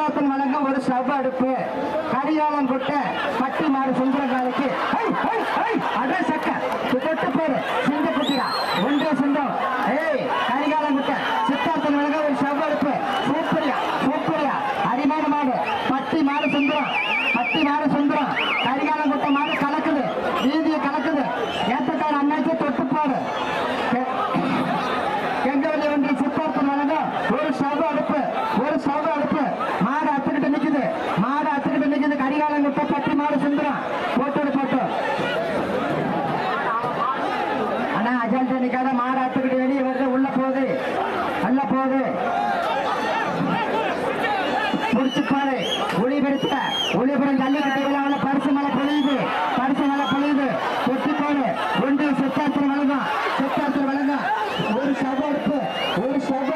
சித்தார்த்தன் வழங்கும் ஒரு ஸ்டவ் அடுப்பு கரிகாலம் கொட்ட பட்டி மாடு சுந்தரங்காலுக்கு அட சக்க. தொட்டு பேரு சிந்த குட்டிடா ஒன்றே சொந்தம் ஏய் கரிகாலம் கொட்ட சித்தார்த்தன் வழங்க ஒரு ஸ்டவ் அடுப்பு சூப்பரியா சூப்பரியா அரிமான மாடு பட்டி மாடு சுந்தரம். பட்டி மாடு சுந்தரம். கரிகாலம் கொட்ட மாடு கலக்குது. வீதியை கலக்குது. ஏத்தக்கார அண்ணாச்சி தொட்டு போடு. கே- எங்கவல்லி ஒன்று சித்தார்த்தன் வழங்க ஒரு ஸ்டவ் அடுப்பு ஒரு ஸ்டவ் அடுப்பு ಮುಟ್ಟ ಪಟ್ಟಿ ಮಾಡಿ ಸುಂದರ ಫೋಟೋ ಫೋಟೋ அண்ணா அஜால்ட்ட நிக்காத மாடு அத்துக்கிட்டு வெளியே வருது உள்ள போகுது. அல்ல போகுது. புடிச்சு பாரு. ஒளிபெடுத்த ஒளிபெறும் ஜல்லிக்கட்டு விழாவில் பரிசு மலை பொழியுது. பரிசு மலை பொழியுது. கொட்டி பாரு. ஒன்று சித்தார்த்தர் வழங்கும். சித்தார்த்தர் வழங்கும். ஒரு சப ஒரு சப